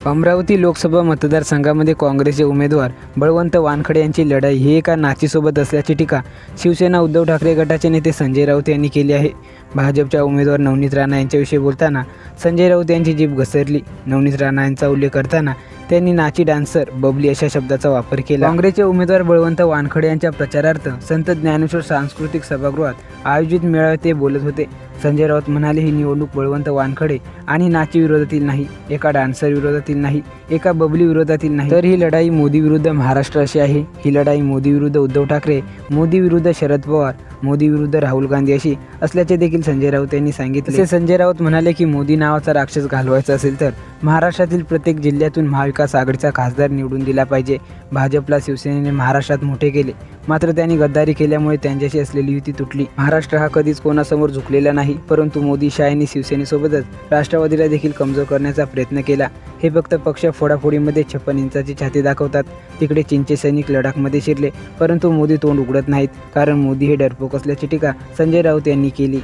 अमरावती लोकसभा मतदारसंघामध्ये काँग्रेसचे उमेदवार बळवंत वानखडे यांची लढाई ही एका नाचीसोबत असल्याची टीका शिवसेना उद्धव ठाकरे गटाचे नेते संजय राऊत यांनी केली आहे. भाजपच्या उमेदवार नवनीत राणा यांच्याविषयी बोलताना संजय राऊत यांची जीभ घसरली. नवनीत राणा यांचा उल्लेख करताना त्यांनी नाची डान्सर बबली अशा शब्दाचा वापर केला. काँग्रेसचे उमेदवार बळवंत वानखडे यांच्या प्रचारार्थ संत ज्ञानेश्वर सांस्कृतिक सभागृहात आयोजित मेळाव्यात ते बोलत होते. संजय राऊत म्हणाले ही निवडणूक बळवंत वानखडे आणि नाची विरोधातील नाही एका डान्सर विरोधातील नाही एका बबली विरोधातील नाही. तर ही लढाई मोदी विरुद्ध महाराष्ट्र अशी आहे. ही लढाई मोदी विरुद्ध उद्धव ठाकरे मोदी विरुद्ध शरद पवार मोदी विरुद्ध राहुल गांधी अशी असल्याचे देखील संजय राऊत यांनी सांगितले. तसे संजय राऊत म्हणाले की मोदी नावाचा राक्षस घालवायचा असेल तर महाराष्ट्रातील प्रत्येक जिल्ह्यातून महाविकास आघाडीचा खासदार निवडून दिला पाहिजे. भाजपला शिवसेनेने महाराष्ट्रात मोठे केले. मात्र त्यांनी गद्दारी केल्यामुळे त्यांच्याशी असलेली युती तुटली. महाराष्ट्र हा कधीच कोणासमोर झुकलेला नाही परंतु मोदी शाहीने शिवसेनेसोबतच राष्ट्रवादीला देखील कमजोर करण्याचा प्रयत्न केला. हे फक्त पक्ष फोडाफोडीमध्ये छप्पन इंचाची छाती दाखवतात. तिकडे चीनचे सैनिक लडाखमध्ये शिरले परंतु मोदी तोंड उघडत नाहीत कारण मोदी हे डरपोक असल्याची टीका संजय राऊत यांनी केली.